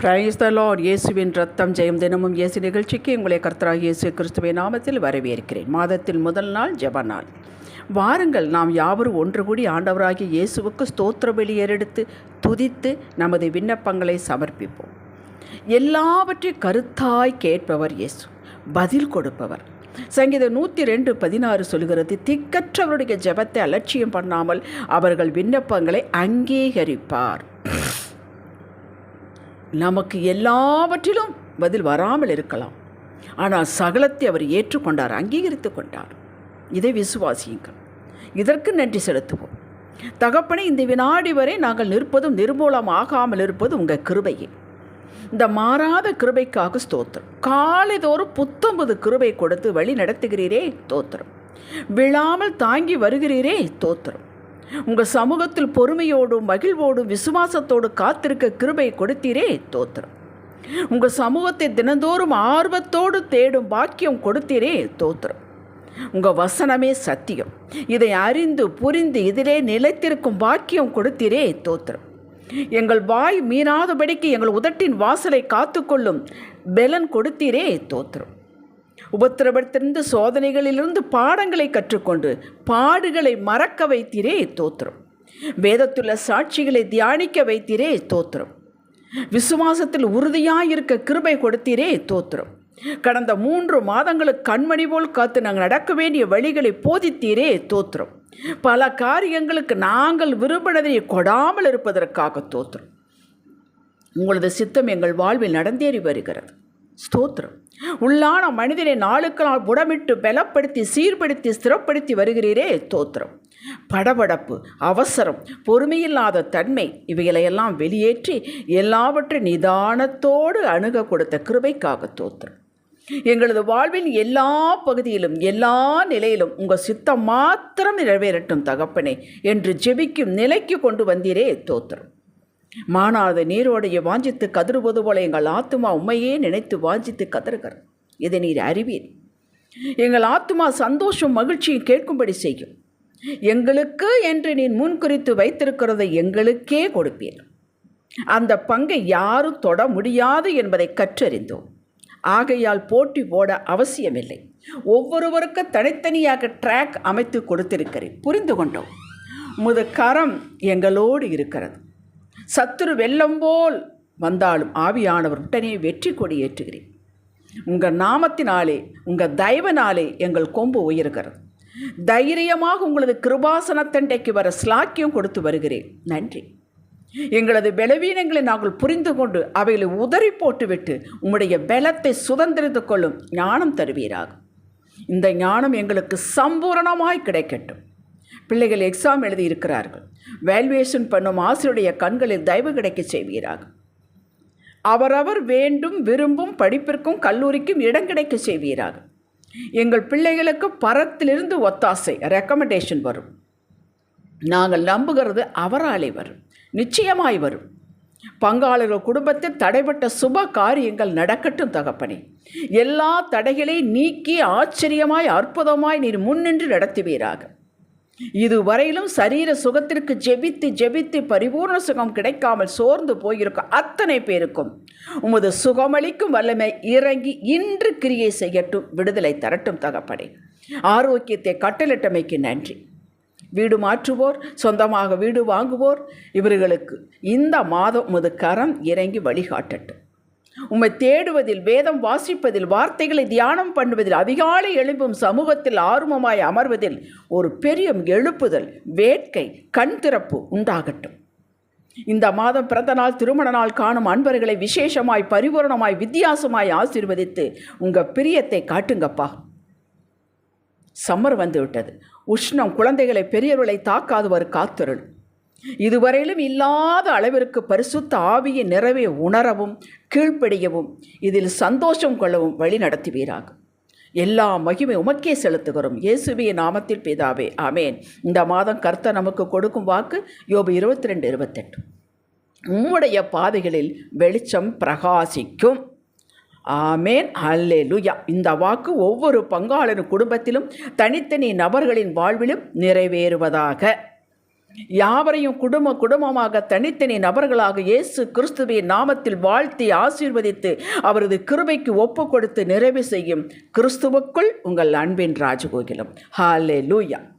Praise the Lord இயேசுவின் ரத்தம் ஜெயம் தினமும் இயேசு நிகழ்ச்சிக்கு உங்களை கர்த்தராக இயேசு கிறிஸ்துவை நாமத்தில் வரவேற்கிறேன். மாதத்தில் முதல் நாள் ஜப நாள். வாருங்கள் நாம் யாவரும் ஒன்று கூடி ஆண்டவராகிய இயேசுவுக்கு ஸ்தோத்திர வெளியேறெடுத்து துதித்து நமது விண்ணப்பங்களை சமர்ப்பிப்போம். எல்லாவற்றையும் கருத்தாய் கேட்பவர் இயேசு. பதில் கொடுப்பவர். சங்கீதம் நூற்றி ரெண்டு பதினாறு சொல்கிறது திக்கற்றவருடைய ஜெபத்தை அலட்சியம் பண்ணாமல் அவர்கள் விண்ணப்பங்களை அங்கீகரிப்பார். நமக்கு எல்லாவற்றிலும் பதில் வராமல் இருக்கலாம். ஆனால் சகலத்தை அவர் ஏற்றுக்கொண்டார் அங்கீகரித்து கொண்டார். இதை விசுவாசியுங்கள். இதற்கு நன்றி செலுத்துவோம். தகப்பனை இந்த வினாடி வரை நாங்கள் நிற்பதும் நிர்மூலம் ஆகாமல் இருப்பது உங்கள் கிருபையே. இந்த மாறாத கிருபைக்காக ஸ்தோத்திரம். காலைதோறும் புத்தம்பது கிருபை கொடுத்து வழி நடத்துகிறீரே தோத்திரம் விழாமல் தாங்கி வருகிறீரே தோத்திரம் உங்கள் சமூகத்தில் பொறுமையோடும் மகிழ்வோடும் விசுவாசத்தோடு காத்திருக்க கிருபை கொடுத்தீரே தோத்திரம். உங்கள் சமூகத்தை தினந்தோறும் ஆர்வத்தோடு தேடும் பாக்கியம் கொடுத்தீரே தோத்திரம். உங்கள் வசனமே சத்தியம். இதை அறிந்து புரிந்து இதிலே நிலைத்திருக்கும் பாக்கியம் கொடுத்தீரே தோத்திரம். எங்கள் வாய் மீறாதபடிக்கு எங்கள் உதட்டின் வாசலை காத்துக்கொள்ளும் பெலன் கொடுத்தீரே தோத்திரம். உபத்திரவத்திலிருந்து சோதனைகளிலிருந்து பாடங்களை கற்றுக்கொண்டு பாடுகளை மறக்க வைத்தீரே தோத்திரம். வேதத்துள்ள சாட்சிகளை தியானிக்க வைத்தீரே தோத்திரம். விசுவாசத்தில் உறுதியாயிருக்க கிருபை கொடுத்தீரே தோத்திரம். கடந்த மூன்று மாதங்களுக்கு கண்மணி போல் காத்து நாங்கள் நடக்க வேண்டிய வழிகளை போதித்தீரே தோத்திரம். பல காரியங்களுக்கு நாங்கள் விரும்பினதை கொடாமல் இருப்பதற்காக தோத்திரம். உங்களது சித்தம் எங்கள் வாழ்வில் நடந்தேறி வருகிறது. ஸ்தோத்திரம். உள்ளான மனிதனை நாளுக்கு நாள் புடமிட்டு பலப்படுத்தி சீர்படுத்தி ஸ்திரப்படுத்தி வருகிறீரே தோத்திரம் படபடப்பு அவசரம் பொறுமையில்லாத தன்மை இவைகளையெல்லாம் வெளியேற்றி எல்லாவற்றை நிதானத்தோடு அணுக கொடுத்த கிருபைக்காக தோத்திரம் எங்களது வாழ்வின் எல்லா பகுதியிலும் எல்லா நிலையிலும் உங்கள் சித்தம் மாத்திரம் நிறைவேறட்டும் தகப்பனே என்று ஜெபிக்கும் நிலைக்கு கொண்டு வந்தீரே தோத்திரம் மானாத நீரோடைய வாஞ்சித்து கதறுவது போல எங்கள் ஆத்துமா உண்மையே நினைத்து வாஞ்சித்து கதறுகிறது இதை நீர் அறிவீர். எங்கள் ஆத்துமா சந்தோஷம் மகிழ்ச்சியும் கேட்கும்படி செய்யும். எங்களுக்கு என்று நீ முன்குறித்து வைத்திருக்கிறதை எங்களுக்கே கொடுப்பீர். அந்த பங்கை யாரும் தொட முடியாது என்பதை கற்றறிந்தோம். ஆகையால் போட்டி போட அவசியமில்லை. ஒவ்வொருவருக்கும் தனித்தனியாக ட்ராக் அமைத்து கொடுத்திருக்கிறேன். புரிந்து கொண்டோம். முது கரம் எங்களோடு இருக்கிறது. சத்துரு வெள்ளம் போல் வந்தாலும் ஆவியானவர் உடனே வெற்றி கொடி ஏற்றுகிறேன். உங்கள் நாமத்தினாலே உங்கள் தயவனாலே எங்கள் கொம்பு உயர்கிறது. தைரியமாக உங்களது கிருபாசனத்தண்டைக்கு வர ஸ்லாக்கியம் கொடுத்து வருகிறேன். நன்றி. எங்களது பலவீனங்களை நாங்கள் புரிந்து கொண்டு அவைகளை உதறி போட்டுவிட்டு உம்முடைய பலத்தை சுதந்திரித்து கொள்ளும் ஞானம் தருவீராக. இந்த ஞானம் எங்களுக்கு சம்பூரணமாய் கிடைக்கட்டும். பிள்ளைகள் எக்ஸாம் எழுதி இருக்கிறார்கள் வேல்யூவேஷன் பண்ணும் ஆசிரியருடைய கண்களில் தயவு கிடைக்க செய்வீராக. அவரவர் வேண்டும் விரும்பும் படிப்பிற்கும் கல்லூரிக்கும் இடம் கிடைக்க செய்வீராக. எங்கள் பிள்ளைகளுக்கு பரத்திலிருந்து ஒத்தாசை ரெக்கமெண்டேஷன் வரும். நாங்கள் நம்புகிறது அவராலே வரும். நிச்சயமாய் வரும். பங்காளர்கள் குடும்பத்தில் தடைப்பட்ட சுப காரியங்கள் நடக்கட்டும் தகப்பனே. எல்லா தடைகளையும் நீக்கி ஆச்சரியமாய் அற்புதமாய் நீர் முன்னின்று நடத்துவீராக. இதுவரையிலும் சரீர சுகத்திற்கு ஜெபித்து ஜெபித்து பரிபூர்ண சுகம் கிடைக்காமல் சோர்ந்து போயிருக்கும் அத்தனை பேருக்கும். உமது சுகமளிக்கும் வல்லமை இறங்கி இன்று கிரியை செய்யட்டும் விடுதலை தரட்டும் தகப்படை ஆரோக்கியத்தை கட்டளிட்டமைக்கு நன்றி. வீடு மாற்றுவோர் சொந்தமாக வீடு வாங்குவோர் இவர்களுக்கு இந்த மாதம் உமது கரம் இறங்கி வழிகாட்டட்டும். உம்மை தேடுவதில் வேதம் வாசிப்பதில் வார்த்தைகளை தியானம் பண்ணுவதில் அதிகாலை எழும்பும் சமூகத்தில் ஆர்வமாய் அமர்வதில் ஒரு பெரிய எழுப்புதல் வேட்கை கண் திறப்பு உண்டாகட்டும். இந்த மாதம் பிறந்த நாள் திருமண நாள் காணும் அன்பர்களை விசேஷமாய் பரிபூரணமாய் வித்தியாசமாய் ஆசீர்வதித்து உங்கள் பிரியத்தை காட்டுங்கப்பா. சம்மர் வந்து விட்டது உஷ்ணம் குழந்தைகளை பெரியவர்களை தாக்காதவர் காத்திருள். இதுவரையிலும் இல்லாத அளவிற்கு பரிசுத்த ஆவியை நிறைவே உணரவும் கீழ்ப்படியவும் இதில் சந்தோஷம் கொள்ளவும் வழி நடத்துவீராக. எல்லா மகிமை உமக்கே செலுத்துகிறோம். இயேசுவிய நாமத்தில் பிதாவே. ஆமேன். இந்த மாதம் கர்த்தர் நமக்கு கொடுக்கும் வாக்கு யோபு இருபத்தி ரெண்டு இருபத்தெட்டு. உம்முடைய பாதைகளில் வெளிச்சம் பிரகாசிக்கும். ஆமேன். அல்லே லுயா இந்த வாக்கு ஒவ்வொரு பங்காளரின் குடும்பத்திலும் தனித்தனி நபர்களின் வாழ்விலும் நிறைவேறுவதாக. யாவரையும் குடும்ப குடும்பமாக தனித்தனி நபர்களாக இயேசு கிறிஸ்துவின் நாமத்தில் வாழ்த்தி ஆசீர்வதித்து அவரது கிருபைக்கு ஒப்பு கொடுத்து நிறைவு செய்யும் கிறிஸ்துவுக்குள் உங்கள் அன்பின் ராஜகோகிலம். ஹாலே லூயா